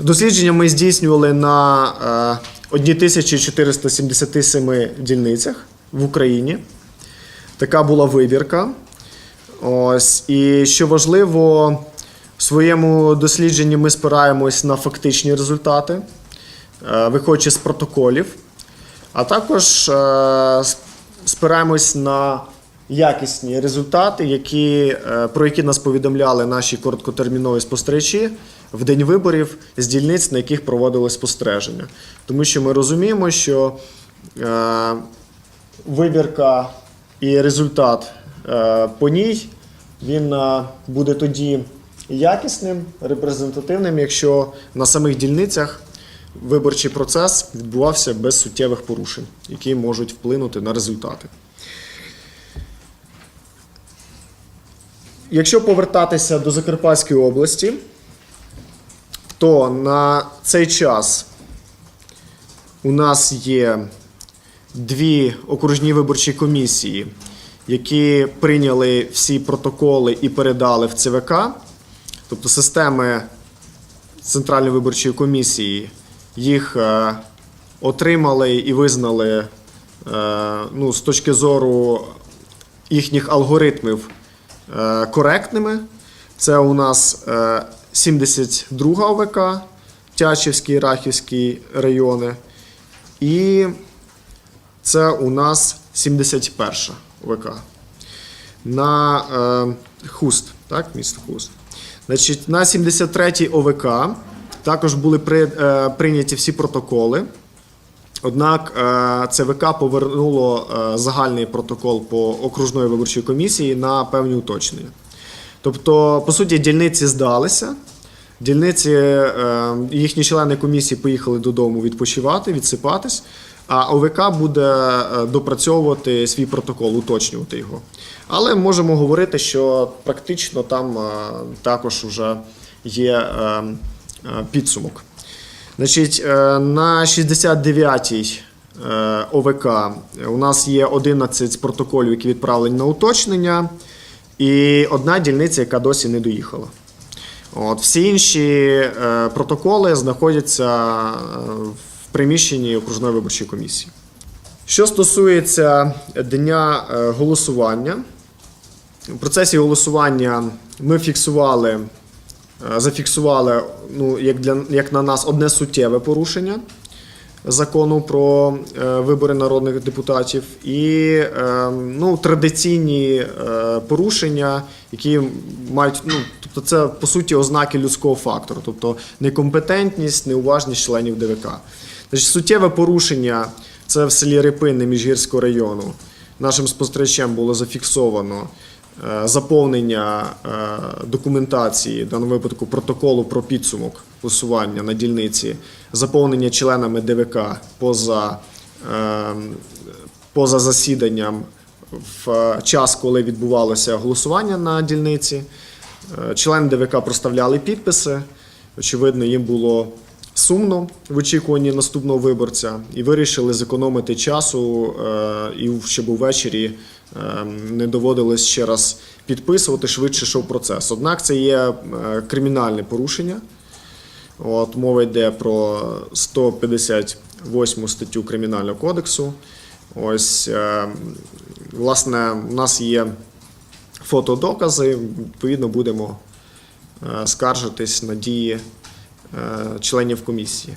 Дослідження ми здійснювали на е, 1477 дільницях в Україні. Така була вибірка. Ось. І що важливо, в своєму дослідженні ми спираємось на фактичні результати, е, виходячи з протоколів, а також е, спираємось на якісні результати, які, е, про які нас повідомляли наші короткотермінові спостерігачі в день виборів з дільниць, на яких проводилось спостереження. Тому що ми розуміємо, що е, вибірка і результат е, по ній він буде тоді якісним, репрезентативним, якщо на самих дільницях виборчий процес відбувався без суттєвих порушень, які можуть вплинути на результати. Якщо повертатися до Закарпатської області, то на цей час у нас є дві окружні виборчі комісії, які прийняли всі протоколи і передали в ЦВК, тобто системи Центральної виборчої комісії, їх е, отримали і визнали е, ну, з точки зору їхніх алгоритмів коректними. Це у нас е, 72 ОВК, Тячівський, Рахівський райони. І це у нас 71 ОВК. На е, Хуст, так, місто Хуст. Значить, на 73 ОВК також були при, е, прийняті всі протоколи. Однак е, ЦВК повернуло е, загальний протокол по окружної виборчої комісії на певні уточнення. Тобто, по суті, дільниці здалися. Дільниці, е, їхні члени комісії поїхали додому відпочивати, відсипатись, а ОВК буде допрацьовувати свій протокол, уточнювати його. Але можемо говорити, що практично там також вже є підсумок. Значить, е, на 69-й е, ОВК у нас є 11 протоколів, які відправлені на уточнення, і одна дільниця, яка досі не доїхала. От, всі інші е, протоколи знаходяться в приміщенні окружної виборчої комісії. Що стосується дня голосування, в процесі голосування ми фіксували, зафіксували, ну, як, для, як на нас, одне суттєве порушення закону про е, вибори народних депутатів і е, ну, традиційні е, порушення, які мають, ну, тобто це по суті ознаки людського фактору, тобто некомпетентність, неуважність членів ДВК. Значить, суттєве порушення це в селі Рипинне Міжгірського району. Нашим спостерігачем було зафіксовано е, заповнення е, документації, в даному випадку протоколу про підсумок голосування на дільниці, заповнення членами ДВК поза, е, поза засіданням в е, час, коли відбувалося голосування на дільниці. Е, Члени ДВК проставляли підписи. Очевидно, їм було сумно в очікуванні наступного виборця і вирішили зекономити часу, е, і щоб увечері е, не доводилось ще раз підписувати, швидше йшов процес. Однак це є е, кримінальне порушення. От, мова йде про 158 статтю Кримінального кодексу. Ось, е, власне, у нас є фотодокази, відповідно, будемо е, скаржитись на дії членів комісії.